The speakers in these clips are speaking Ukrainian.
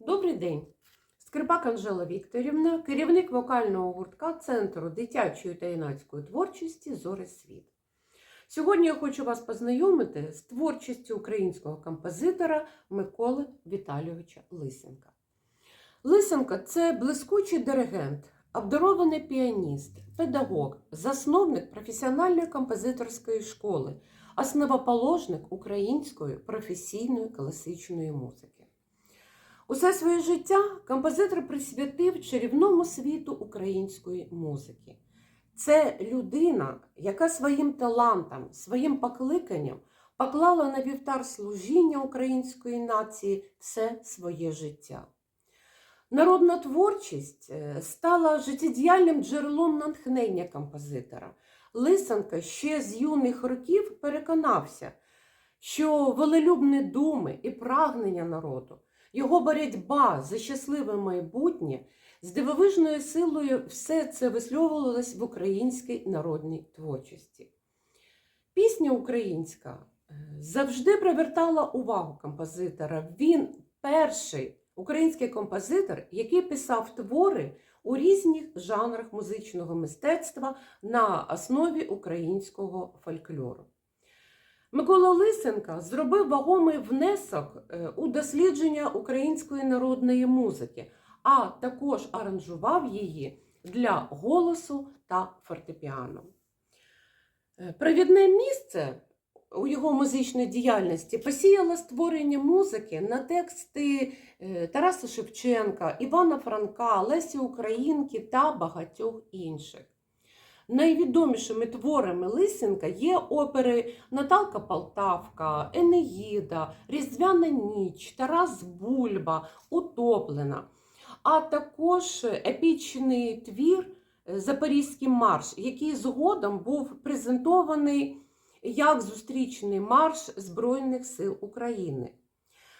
Добрий день! Скрипак Анжела Вікторівна, керівник вокального гуртка Центру дитячої та юнацької творчості Зори Світ. Сьогодні я хочу вас познайомити з творчістю українського композитора Миколи Віталійовича Лисенка. Лисенко це блискучий диригент, обдарований піаніст, педагог, засновник професіональної композиторської школи, основоположник української професійної класичної музики. Усе своє життя композитор присвятив чарівному світу української музики. Це людина, яка своїм талантом, своїм покликанням поклала на вівтар служіння української нації все своє життя. Народна творчість е, стала життєдіяльним джерелом натхнення композитора. Лисенко ще з юних років переконався, що волелюбні думи і прагнення народу, його боротьба за щасливе майбутнє з дивовижною силою все це висловлювалось в українській народній творчості. Пісня українська е, завжди привертала увагу композитора. Він перший український композитор, який писав твори у різних жанрах музичного мистецтва на основі українського фольклору. Микола Лисенка зробив вагомий внесок е, у дослідження української народної музики, а також аранжував її для голосу та фортепіано. Е, Провідне місце у його музичній діяльності посіяло створення музики на тексти е, Тараса Шевченка, Івана Франка, Лесі Українки та багатьох інших. Найвідомішими творами Лисенка є опери Наталка Полтавка, Енеїда, Різдвяна ніч, Тарас Бульба, Утоплена, а також епічний твір Запорізький марш, який згодом був презентований як зустрічний марш Збройних сил України.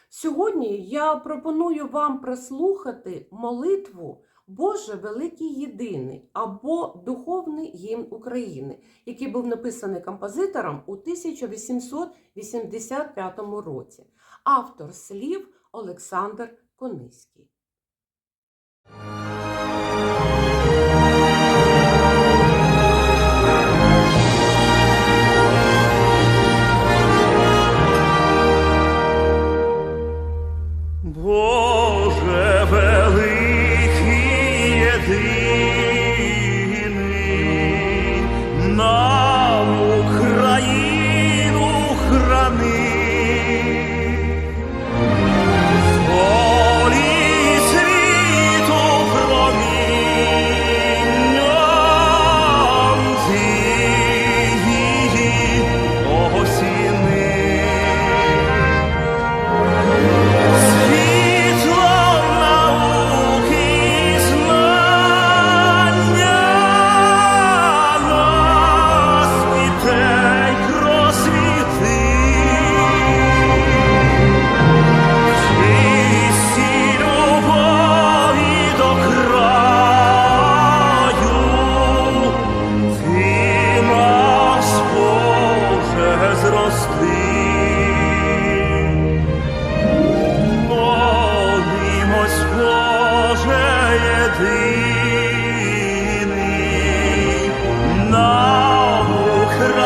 Сьогодні я пропоную вам прослухати молитву Боже Великий Єдиний або Духовний гімн України, який був написаний композитором у 1885 році. Автор слів Олександр Кониський. Великий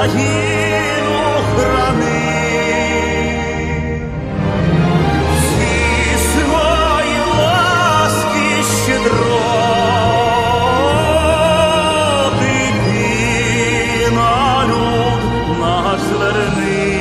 Україну храни, Зі свої ласки щедро ти на люд наш зверни.